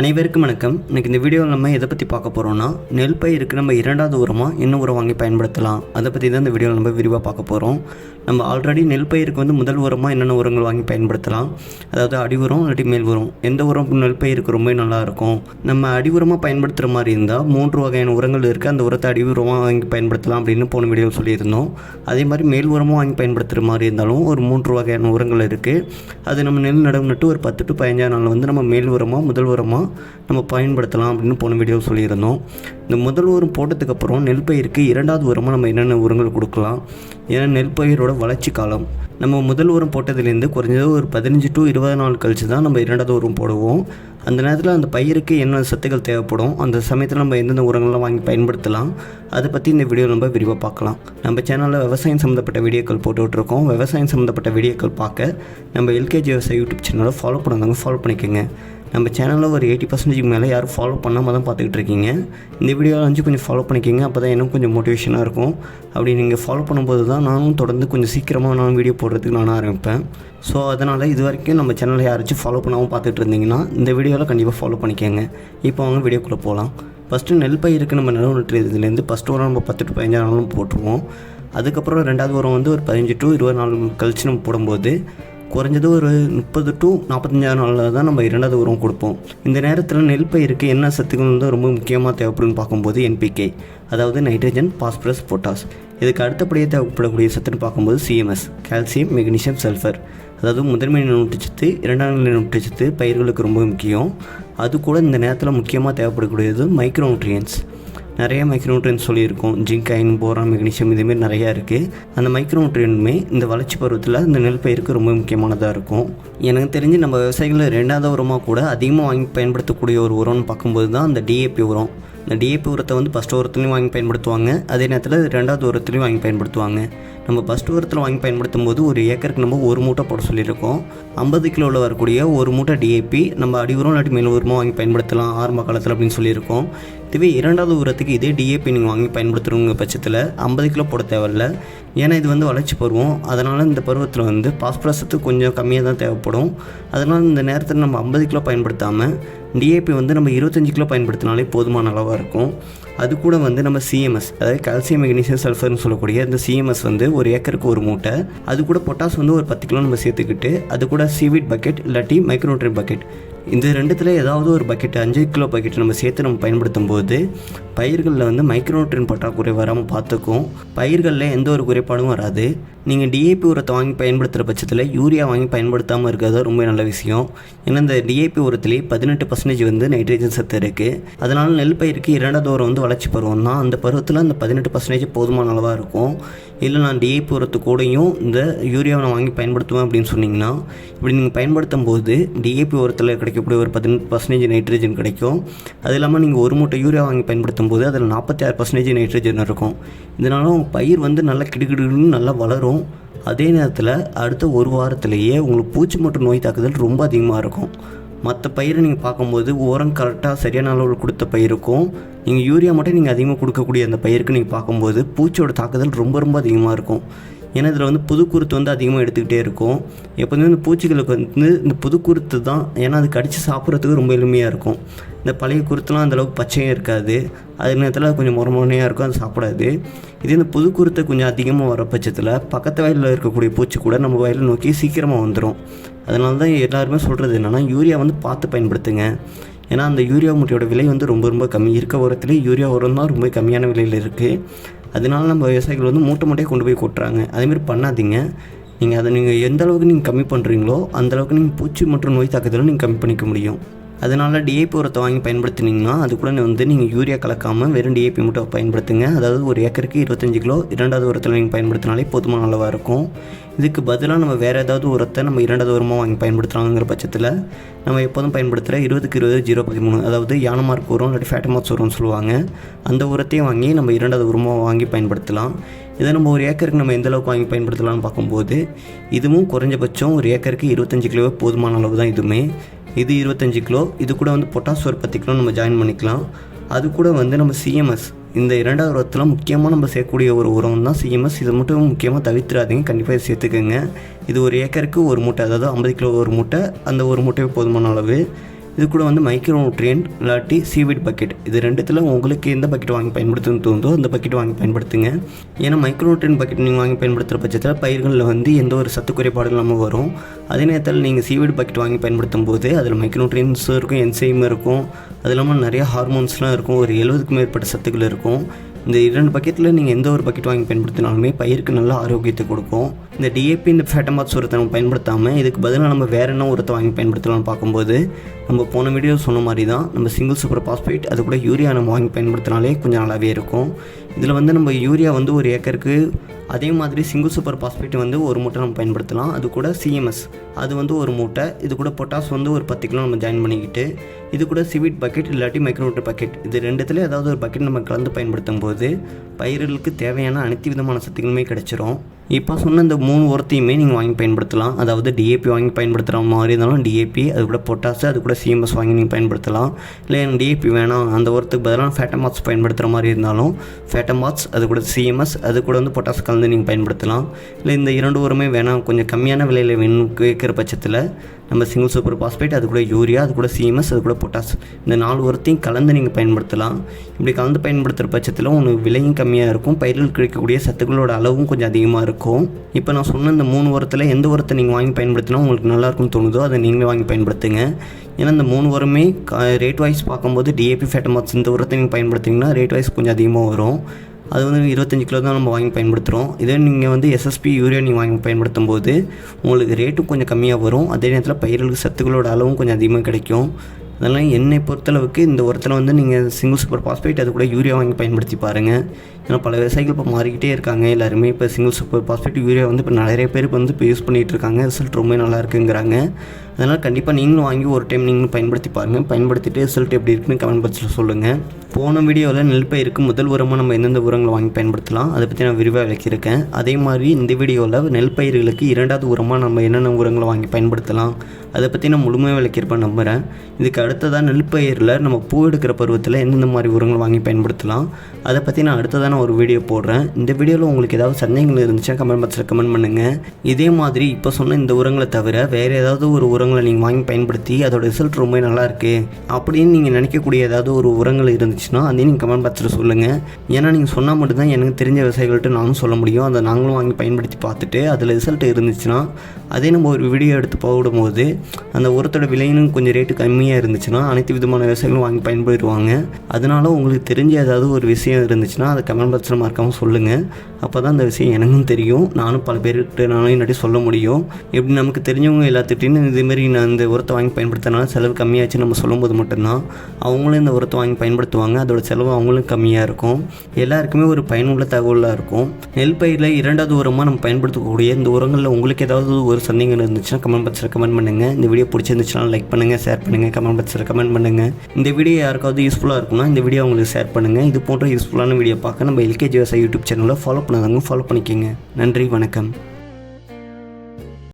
அனைவருக்கும் வணக்கம். இன்னைக்கு இந்த வீடியோவில் நம்ம எதை பற்றி பார்க்க போகிறோம்னா நெல் பயிருக்கு நம்ம இரண்டாவது உரமாக என்ன உரம் வாங்கி பயன்படுத்தலாம். அதை பற்றி தான் இந்த வீடியோவில் நம்ம விரிவாக பார்க்க போகிறோம் நம்ம ஆல்ரெடி நெல் பயிருக்கு வந்து முதல் உரமாக என்னென்ன உரங்கள் வாங்கி பயன்படுத்தலாம்? அதாவது அடி உரம் இல்லாட்டி மேல் உரம். எந்த உரம் நெல் பயிருக்கு ரொம்ப நல்லாயிருக்கும் நம்ம அடி உரமாக பயன்படுத்துகிற மாதிரி இருந்தால் மூன்று வகையான உரங்கள் இருக்குது அந்த உரத்தை அடி உரமாக வாங்கி பயன்படுத்தலாம் அப்படின்னு போன வீடியோவில் சொல்லியிருந்தோம். அதே மாதிரி மேல் உரமும் வாங்கி பயன்படுத்துகிற மாதிரி இருந்தாலும் ஒரு மூன்று வகையான உரங்கள் இருக்குது அது நம்ம நெல் நடவு நட்டு ஒரு பத்து டு பதினஞ்சாம் நாள் வந்து நம்ம மேல் உரமாக முதல் உரமாக நம்ம பயன்படுத்தலாம் அப்படின்னு போன வீடியோ சொல்லியிருந்தோம். இந்த முதல் உரம் போட்டதுக்கப்புறம் நெல் பயிருக்கு இரண்டாவது உரமாக நம்ம என்னென்ன உரங்கள் கொடுக்கலாம்? ஏன்னா நெல் பயிரோட வளர்ச்சி காலம். நம்ம முதல் உரம் போட்டதுலேருந்து குறைஞ்சது ஒரு பதினஞ்சு டு இருபது நாள் கழிச்சு தான் நம்ம இரண்டாவது உரம் போடுவோம். அந்த நேரத்தில் அந்த பயிருக்கு என்ன சத்துக்கள் தேவைப்படும் அந்த சமயத்தில் நம்ம எந்தெந்த உரங்கள்லாம் வாங்கி பயன்படுத்தலாம் அதை பற்றி இந்த வீடியோ நம்ம விரிவாக பார்க்கலாம். நம்ம சேனலில் விவசாயம் சம்மந்தப்பட்ட வீடியோக்கள் போட்டுட்ருக்கோம் விவசாயம் சம்மந்தப்பட்ட வீடியோக்கள் பார்க்க நம்ம எல்கேஜி விவசாய யூடியூப் சேனலை ஃபாலோ பண்ணாதவங்க ஃபாலோ பண்ணிக்கோங்க. நம்ம சேனலில் ஒரு எயிட்டி பர்சன்டேஜ் மேலே யாரும் ஃபாலோ பண்ணாமல் தான் பார்த்துக்கிட்டு இருக்கீங்க. இந்த வீடியோவில் வந்து கொஞ்சம் ஃபாலோ பண்ணிக்கோங்க அப்போ தான் இன்னும் கொஞ்சம் மோட்டிவேஷனாக இருக்கும். அப்படி நீங்கள் ஃபாலோ பண்ணும்போது தான் நானும் தொடர்ந்து கொஞ்சம் சீக்கிரமாக நான் வீடியோ போடுறதுக்கு நானும் ஆரம்பிப்பேன். ஸோ அதனால் இது வரைக்கும் நம்ம சேனலை யாராச்சும் ஃபாலோ பண்ணாமல் பார்த்துட்டு இருந்தீங்கன்னா இந்த வீடியோவில் கண்டிப்பாக ஃபாலோ பண்ணிக்கோங்க. இப்போ அவங்க வீடியோக்குள்ளே போகலாம் ஃபஸ்ட்டு நெல் பயிருக்கு நம்ம நிலவு நட்டுறதுலேருந்து ஃபஸ்ட்டு உரம் நம்ம பத்து டு நாளும் போட்டுருவோம். அதுக்கப்புறம் ரெண்டாவது உரம் வந்து ஒரு பதினஞ்சு டு இருபது நாள் கழிச்சு நம்ம போடும்போது குறைஞ்சது ஒரு முப்பது டு நாற்பத்தஞ்சாயிரம் நாளில் தான் நம்ம இரண்டாவது உரம் கொடுப்போம். இந்த நேரத்தில் நெல் பயிருக்கு என்ன சத்துக்கள் வந்து ரொம்ப முக்கியமாக தேவைப்படுன்னு பார்க்கும்போது என்பிகே அதாவது நைட்ரஜன் பாஸ்பரஸ் பொட்டாஸ் இதுக்கு அடுத்தபடியே தேவைப்படக்கூடிய சத்துன்னு பார்க்கும்போது சிஎம்எஸ் கால்சியம் மெக்னீஷியம் சல்ஃபர் அதாவது முதன்மை ஊட்டச்சத்து இரண்டாம் நிலை ஊட்டச்சத்து பயிர்களுக்கு ரொம்ப முக்கியம். அது கூட இந்த நேரத்தில் முக்கியமாக தேவைப்படக்கூடியது மைக்ரோ நியூட்ரியன்ஸ் நிறைய மைக்ரோநியூட்ரியன்ஸ் சொல்லியிருக்கோம். ஜிங்க் அயன் போரான் மெக்னீஷியம் இதுமாரி நிறையா இருக்குது அந்த மைக்ரோநியூட்ரியன்மே இந்த வளர்ச்சி பருவத்தில் இந்த நெல் பயிருக்கு ரொம்ப முக்கியமானதாக இருக்கும். எனக்கு தெரிஞ்சு நம்ம விவசாயிகள் ரெண்டாவது உரமாக கூட அதிகமாக வாங்கி பயன்படுத்தக்கூடிய ஒரு உரம்னு பார்க்கும்போது தான் அந்த டிஏபி உரம். டிஏபி உரத்தை வந்து ஃபஸ்ட் உரத்துலையும் வாங்கி பயன்படுத்துவாங்க. அதே நேரத்தில் ரெண்டாவது உரத்துலையும் வாங்கி பயன்படுத்துவாங்க. நம்ம ஃபஸ்ட் உரத்தில் வாங்கி பயன்படுத்தும் போது ஒரு ஏக்கருக்கு நம்ம ஒரு மூட்டை போட சொல்லியிருக்கோம். ஐம்பது கிலோவில் வரக்கூடிய ஒரு மூட்டை டிஏபி நம்ம அடி உரம் இல்லாட்டி மேல் உரமாக வாங்கி பயன்படுத்தலாம் ஆரம்ப காலத்தில் அப்படின்னு சொல்லியிருக்கோம். இதுவே இரண்டாவது உரத்துக்கு இதே டிஏபி நீங்கள் வாங்கி பயன்படுத்துகிறவங்க பட்சத்தில் ஐம்பது கிலோ போட தேவையில்ல. ஏன்னா இது வந்து வளர்ச்சி பருவம். அதனால் இந்த பருவத்தில் வந்து பாஸ்பரசத்து கொஞ்சம் கம்மியாக தான் தேவைப்படும். அதனால் இந்த நேரத்தில் நம்ம ஐம்பது கிலோ பயன்படுத்தாமல் டிஏபி வந்து நம்ம இருபத்தஞ்சி கிலோ பயன்படுத்தினாலே போதுமான அளவாக இருக்கும். அது கூட வந்து நம்ம சிஎம்எஸ் அதாவது கால்சியம் மெக்னீசியம் சல்ஃபர்னு சொல்லக்கூடிய இந்த சிஎம்எஸ் வந்து ஒரு ஏக்கருக்கு ஒரு மூட்டை. அது கூட பொட்டாஸ் வந்து ஒரு பத்து கிலோ நம்ம சேர்த்துக்கிட்டு அது கூட சீவிட் பக்கெட் இல்லாட்டி மைக்ரோட்ரின் பக்கெட் இந்த ரெண்டுத்தில் ஏதாவது ஒரு பக்கெட் அஞ்சு கிலோ பக்கெட் நம்ம சேர்த்து நம்ம பயன்படுத்தும் போது பயிர்களில் வந்து மைக்ரோட்ரின் பற்றாக்குறை வராமல் பார்த்துக்கும். பயிர்களில் எந்த ஒரு குறைபாடும் வராது. நீங்கள் டிஏபி உரத்தை வாங்கி பயன்படுத்துகிற பட்சத்தில் யூரியா வாங்கி பயன்படுத்தாமல் இருக்கிறது ரொம்ப நல்ல விஷயம். ஏன்னா இந்த டிஏபி உரத்துலேயே பதினெட்டு பர்சன்டேஜ் வந்து நைட்ரஜன் சத்து இருக்குது அதனால் நெல் பயிருக்கு இரண்டாவது உரம் வந்து வளர்ச்சி பருவம் தான். அந்த பருவத்தில் அந்த பதினெட்டு பர்சன்டேஜ் போதுமான அளவாக இருக்கும். இல்லை நான் டிஏபி உரத்து கூடயும் இந்த யூரியாவை நான் வாங்கி பயன்படுத்துவேன் அப்படின்னு சொன்னிங்கன்னா இப்படி நீங்கள் பயன்படுத்தும் போது டிஏபி உரத்தில் கிடைக்கும் இப்படி ஒரு பதினெட்டு பர்சன்டேஜ் நைட்ரஜன் கிடைக்கும். அது இல்லாமல் நீங்கள் ஒரு மூட்டை யூரியா வாங்கி பயன்படுத்தும் போது அதில் நாற்பத்தி ஆறு பர்சன்டேஜ் நைட்ரஜன் இருக்கும். இதனால பயிர் வந்து நல்லா கிடுகிடுன்னு நல்லா வளரும். அதே நேரத்தில் அடுத்த ஒரு வாரத்திலேயே உங்களுக்கு பூச்சி மற்றும் நோய் தாக்குதல் ரொம்ப அதிகமாக இருக்கும். மற்ற பயிரை நீங்கள் பார்க்கும்போது உரம் கரெக்டாக சரியான அளவில் கொடுத்த பயிருக்கும் நீங்கள் யூரியா மட்டும் நீங்கள் அதிகமாக கொடுக்கக்கூடிய அந்த பயிருக்கு நீங்கள் பார்க்கும்போது பூச்சியோட தாக்குதல் ரொம்ப ரொம்ப அதிகமாக இருக்கும். ஏன்னா இதில் வந்து புதுக்குருத்து வந்து அதிகமாக எடுத்துக்கிட்டே இருக்கும். எப்போதுமே இந்த பூச்சிகளுக்கு வந்து இந்த புதுக்குருத்து தான் ஏன்னா அது கடித்து சாப்பிட்றதுக்கு ரொம்ப எளிமையாக இருக்கும். இந்த பழைய குருத்துலாம் அந்தளவுக்கு பச்சையும் இருக்காது. அதே நேரத்தில் கொஞ்சம் முறமுறையாக இருக்கும் அது சாப்பிடாது. இதே இந்த புது குருத்தை கொஞ்சம் அதிகமாக வர பட்சத்தில் பக்கத்து வயலில் இருக்கக்கூடிய பூச்சி கூட நம்ம வயலை நோக்கி சீக்கிரமாக வந்துடும் அதனால தான் எல்லாருமே சொல்கிறது என்னென்னா யூரியா வந்து பார்த்து பயன்படுத்துங்க. ஏன்னா அந்த யூரியா மூட்டையோட விலை வந்து ரொம்ப ரொம்ப கம்மி. இருக்க உரத்துலேயே யூரியா உரம் தான் ரொம்ப கம்மியான விலையில் இருக்குது அதனால நம்ம விவசாயிகள் வந்து மூட்டை மூட்டையை கொண்டு போய் கொட்டுறாங்க. அதேமாதிரி பண்ணாதீங்க. நீங்கள் அதை நீங்கள் எந்த அளவுக்கு நீங்கள் கம்மி பண்ணுறீங்களோ அந்தளவுக்கு நீங்கள் பூச்சி மற்றும் நோய் தாக்கத்தில் நீங்கள் கம்மி பண்ணிக்க முடியும். அதனால் டிஏபி உரத்தை வாங்கி பயன்படுத்தினீங்கன்னா அது கூட வந்து நீங்கள் யூரியா கலக்காமல் வெறும் டிஏபி மட்டும் பயன்படுத்துங்க. அதாவது ஒரு ஏக்கருக்கு இருபத்தஞ்சி கிலோ இரண்டாவது உரத்தில் நீங்கள் பயன்படுத்தினாலே போதுமான அளவாக இருக்கும். இதுக்கு பதிலாக நம்ம வேறு ஏதாவது உரத்தை நம்ம இரண்டாவது உரமாக வாங்கி பயன்படுத்துகிறாங்கிற பட்சத்தில் நம்ம எப்போதும் பயன்படுத்துகிற இருபதுக்கு இருபது ஜீரோ பதிமூணு அதாவது யானமார்க் உரம் இல்லாட்டி ஃபேட்டமார்க்ஸ் உரம்னு சொல்லுவாங்க. அந்த உரத்தையும் வாங்கி நம்ம இரண்டாவது உரமாக வாங்கி பயன்படுத்தலாம். இதை நம்ம ஒரு ஏக்கருக்கு நம்ம எந்தளவுக்கு வாங்கி பயன்படுத்தலாம்னு பார்க்கும்போது இதுவும் குறைஞ்சபட்சம் ஒரு ஏக்கருக்கு இருபத்தஞ்சி கிலோ போதுமான அளவு தான் இதுவுமே. இது இருபத்தஞ்சி கிலோ. இது கூட வந்து பொட்டாஸ் ஒரு பத்து கிலோ நம்ம ஜாயின் பண்ணிக்கலாம். அது கூட வந்து நம்ம சிஎம்எஸ் இந்த இரண்டாவது உரத்தில் முக்கியமாக நம்ம சேர்க்கக்கூடிய ஒரு உரம் தான் சிஎம்எஸ் இதை மட்டும் முக்கியமாக தவிர்த்துறாதீங்க கண்டிப்பாக இதை சேர்த்துக்கோங்க. இது ஒரு ஏக்கருக்கு ஒரு மூட்டை அதாவது ஐம்பது கிலோ ஒரு மூட்டை. அந்த ஒரு மூட்டையே போதுமான அளவு. இது கூட வந்து மைக்ரோ நியூட்ரியன்ட் இல்லாட்டி சீவிட் பக்கெட் இது ரெண்டுத்தில் உங்களுக்கு எந்த பக்கெட் வாங்கி பயன்படுத்துன்னு தோணுதோ அந்த பக்கெட் வாங்கி பயன்படுத்துங்க. ஏன்னா மைக்ரோ நியூட்ரியன்ட் பக்கெட் நீங்கள் வாங்கி பயன்படுத்துகிற பட்சத்தில் பயிர்களில் வந்து எந்த ஒரு சத்து குறைபாடு இல்லாமல் வரும். அதே நேரத்தில் நீங்கள் சீவிட் பக்கெட் வாங்கி பயன்படுத்தும் போது அதில் மைக்ரோ நியூட்ரியன்ஸும் இருக்கும் என்சைமும் இருக்கும். அது இல்லாமல் நிறைய ஹார்மோன்ஸ்லாம் இருக்கும். ஒரு எழுபதுக்கும் மேற்பட்ட சத்துக்கள் இருக்கும். இந்த இரண்டு பக்கெட்டில் நீங்கள் எந்த ஒரு பக்கெட் வாங்கி பயன்படுத்தினாலுமே பயிருக்கு நல்ல ஆரோக்கியத்தை கொடுக்கும். இந்த டிஏபி இந்த ஃபேட்டமாத் உரத்தை நம்ம பயன்படுத்தாமல் இதுக்கு பதிலாக நம்ம வேறு என்ன உரத்தை வாங்கி பயன்படுத்தலாம்னு பார்க்கும்போது நம்ம போன வீடியோ சொன்ன மாதிரி தான் நம்ம சிங்கிள் சூப்பர் பாஸ்பேட் அது கூட யூரியா நம்ம வாங்கி பயன்படுத்தினாலே கொஞ்சம் நல்லாவே இருக்கும். இதில் வந்து நம்ம யூரியா வந்து ஒரு ஏக்கருக்கு அதே மாதிரி சிங்கிள் சூப்பர் பாஸ்பேட் வந்து ஒரு மூட்டை நம்ம பயன்படுத்தலாம். அது கூட சிஎம்எஸ் அது வந்து ஒரு மூட்டை. இது கூட பொட்டாஸ் வந்து ஒரு பத்து கிலோ நம்ம ஜாயின் பண்ணிக்கிட்டு இது கூட சிவிட் பக்கெட் இல்லாட்டி மைக்ரோமீட்டர் பக்கெட் இது ரெண்டுத்துல ஏதாவது ஒரு பக்கெட் நம்ம கலந்து பயன்படுத்தும் போது பயிர்களுக்கு தேவையான அனைத்து விதமான சத்துக்களுமே கிடச்சிரும். இப்போ சொன்ன இந்த மூணு உரத்தையுமே நீங்கள் வாங்கி பயன்படுத்தலாம். அதாவது டிஏபி வாங்கி பயன்படுத்துகிற மாதிரி இருந்தாலும் டிஏபி அது கூட பொட்டாசு அது கூட சிஎம்எஸ் வாங்கி நீங்கள் பயன்படுத்தலாம். இல்லை எனக்கு டிஏபி வேணாம் அந்த உரத்துக்கு பதிலாக ஃபேட்டமாத்ஸ் பயன்படுத்துகிற மாதிரி இருந்தாலும் ஃபேட்டமாத்ஸ் அது கூட சிஎம்எஸ் அது கூட வந்து பொட்டாசு கலந்து நீங்கள் பயன்படுத்தலாம். இல்லை இந்த இரண்டு உரமே வேணாம் கொஞ்சம் கம்மியான விலையில் வேணும் கேட்குற பட்சத்தில் நம்ம சிங்கிள் சூப்பர் பாஸ்பேட் அது கூட யூரியா அது கூட சிஎம்எஸ் அது கூட பொட்டாஸ் இந்த நாலு உரத்தையும் கலந்து நீங்கள் பயன்படுத்தலாம். இப்படி கலந்து பயன்படுத்துகிற பட்சத்தில் உங்களுக்கு விலையும் கம்மியாக இருக்கும். பயிர்கள் கிடைக்கக்கூடிய சத்துக்களோட அளவும் கொஞ்சம் அதிகமாக இருக்கும். இப்போ நான் சொன்ன இந்த மூணு உரத்தில் எந்த உரத்தை நீங்கள் வாங்கி பயன்படுத்தினா உங்களுக்கு நல்லாயிருக்கும்னு தோணுதோ அதை நீங்களே வாங்கி பயன்படுத்துங்க. ஏன்னா இந்த மூணு உரமே ரேட் வைஸ் பார்க்கும்போது டிஏபி ஃபேட்டமாக்ஸ் இந்த உரத்தை நீங்கள் பயன்படுத்திங்கன்னா ரேட் வைஸ் கொஞ்சம் அதிகமாக வரும். அது வந்து இருபத்தஞ்சி கிலோ தான் நம்ம வாங்கி பயன்படுத்துகிறோம் இதே நீங்கள் வந்து எஸ்எஸ்பி யூரியா நீங்கள் வாங்கி பயன்படுத்தும் போது உங்களுக்கு ரேட்டும் கொஞ்சம் கம்மியாக வரும். அதே நேரத்தில் பயிர்களுக்கு சத்துக்களோட அளவும் கொஞ்சம் அதிகமாக கிடைக்கும். அதெல்லாம் என்னை பொறுத்தளவுக்கு இந்த உரத்தில் வந்து நீங்கள் சிங்கிள் சூப்பர் பாஸ்பேட் அது கூட யூரியா வாங்கி பயன்படுத்தி பாருங்கள் ஏன்னா பல விவசாயிகள் இப்போ மாறிக்கிட்டே இருக்காங்க. எல்லாருமே இப்போ சிங்கிள் சூப்பர் பாஸ்பேட் யூரியா வந்து இப்போ நிறைய பேர் இப்போ வந்து இப்போ யூஸ் பண்ணிகிட்டு இருக்காங்க. ரிசல்ட் ரொம்ப நல்லா இருக்குங்கிறாங்க. அதனால் கண்டிப்பாக நீங்களும் வாங்கி ஒரு டைம் நீங்களும் பயன்படுத்தி பாருங்கள் பயன்படுத்திட்டு ரிசல்ட் எப்படி இருக்குன்னு கமெண்ட் பாக்ஸில் சொல்லுங்கள் போன வீடியோவில் நெல் பயிருக்கு முதல் உரமாக நம்ம எந்தெந்த உரங்களை வாங்கி பயன்படுத்தலாம்? அதை பற்றி நான் விரிவாக விளக்கியிருக்கேன். அதே மாதிரி இந்த வீடியோவில் நெல் பயிர்களுக்கு இரண்டாவது உரமாக நம்ம என்னென்ன உரங்களை வாங்கி பயன்படுத்தலாம்? அதை பற்றி நான் முழுமையாக விளக்கியிருப்பேன் நம்புகிறேன் இதுக்கு அடுத்ததாக நெல் பயிரில் நம்ம பூ எடுக்கிற பருவத்தில் எந்தெந்த மாதிரி உரங்களை வாங்கி பயன்படுத்தலாம்? அதை பற்றி நான் அடுத்ததாக நான் ஒரு வீடியோ போடுறேன். இந்த வீடியோவில் உங்களுக்கு ஏதாவது சந்தேகங்கள் இருந்துச்சுன்னா கமெண்ட் பாக்ஸில் கமெண்ட் பண்ணுங்கள் இதே மாதிரி இப்போ சொன்ன இந்த உரங்களை தவிர வேறு ஏதாவது ஒரு உரங்கள் நீங்கள் வாங்கி பயன்படுத்தி அதோட ரிசல்ட் ரொம்ப நல்லா இருக்குது அப்படின்னு நீங்கள் நினைக்கக்கூடிய ஏதாவது ஒரு உரங்கள் இருந்துச்சுன்னா அதையும் நீங்கள் கமெண்ட் பாக்ஸில் சொல்லுங்கள் ஏன்னா நீங்கள் சொன்னால் மட்டும்தான் எனக்கு தெரிஞ்ச விவசாயிகள்கிட்ட நானும் சொல்ல முடியும். அதை நாங்களும் வாங்கி பயன்படுத்தி பார்த்துட்டு அதில் ரிசல்ட் இருந்துச்சுன்னா அதே நம்ம ஒரு வீடியோ எடுத்து போடும்போது அந்த உரத்தோட விலையும் கொஞ்சம் ரேட்டு கம்மியாக இருந்துச்சுன்னா அனைத்து விதமான விவசாயிகளும் வாங்கி பயன்படுத்துவாங்க அதனால உங்களுக்கு தெரிஞ்ச ஏதாவது ஒரு விஷயம் இருந்துச்சுன்னா அதை கமெண்ட் பாக்ஸில் மறக்காமல் சொல்லுங்கள் அப்போ தான் அந்த விஷயம் எனக்கும் தெரியும். நானும் பல பேர்கிட்ட நானும் என்னாடி சொல்ல முடியும். எப்படி நமக்கு தெரிஞ்சவங்க எல்லாத்துக்கிட்டையும் இதேமாரி நான் இந்த உரத்தை வாங்கி பயன்படுத்தினால செலவு கம்மியாச்சு நம்ம சொல்லும்போது மட்டும்தான் அவங்களும் இந்த உரத்தை வாங்கி பயன்படுத்துவாங்க. அதோட செலவு அவங்களும் கம்மியாக இருக்கும். எல்லாருக்குமே ஒரு பயனுள்ள தகவலாக இருக்கும். நெல் பயிரில் இரண்டாவது உரமாக நம்ம பயன்படுத்தக்கூடிய இந்த உரங்களில் உங்களுக்கு ஏதாவது ஒரு சந்தேகம் இருந்துச்சுன்னா கமெண்ட் பாக்ஸில் கமெண்ட் பண்ணுங்கள் இந்த வீடியோ பிடிச்சிருந்துச்சுன்னா லைக் பண்ணுங்கள் ஷேர் பண்ணுங்கள் கமெண்ட் பாக்ஸில் கமெண்ட் பண்ணுங்கள் இந்த வீடியோ யாருக்காவது யூஸ்ஃபுல்லாக இருக்கும்னா இந்த வீடியோ உங்களுக்கு ஷேர் பண்ணுங்கள் இது போன்ற யூஸ்ஃபுல்லான வீடியோ பார்க்க நம்ம எல்கேஜி விவசாய யூடியூப் சேனலில் ஃபாலோ பண்ணாதவங்க ஃபாலோ பண்ணிக்கோங்க. நன்றி வணக்கம்.